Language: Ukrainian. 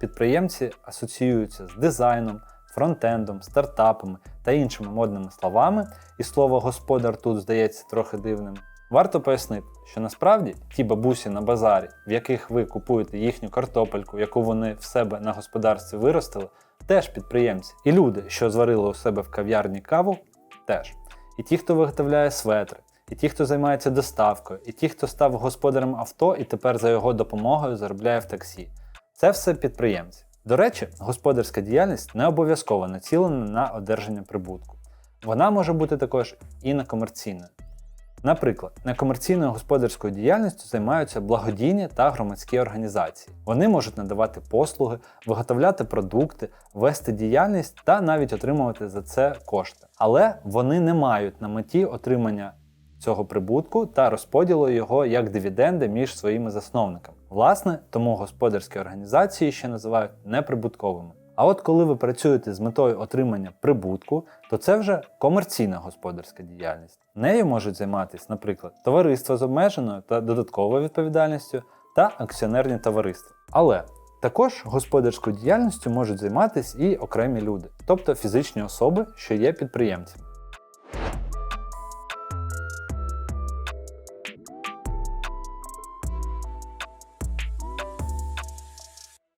підприємці асоціюються з дизайном, фронтендом, стартапами та іншими модними словами, і слово господар тут здається трохи дивним. Варто пояснити, що насправді ті бабусі на базарі, в яких ви купуєте їхню картопельку, яку вони в себе на господарстві виростили, теж підприємці. І люди, що зварили у себе в кав'ярні каву, теж. І ті, хто виготовляє светри, і ті, хто займається доставкою, і ті, хто став господарем авто і тепер за його допомогою заробляє в таксі. Це все підприємці. До речі, господарська діяльність не обов'язково націлена на одержання прибутку. Вона може бути також і некомерційною. Наприклад, некомерційною господарською діяльністю займаються благодійні та громадські організації. Вони можуть надавати послуги, виготовляти продукти, вести діяльність та навіть отримувати за це кошти. Але вони не мають на меті отримання цього прибутку та розподілу його як дивіденди між своїми засновниками. Власне, тому господарські організації ще називають неприбутковими. А от коли ви працюєте з метою отримання прибутку, то це вже комерційна господарська діяльність. Нею можуть займатися, наприклад, товариства з обмеженою та додатковою відповідальністю та акціонерні товариства. Але також господарською діяльністю можуть займатися і окремі люди, тобто фізичні особи, що є підприємцями.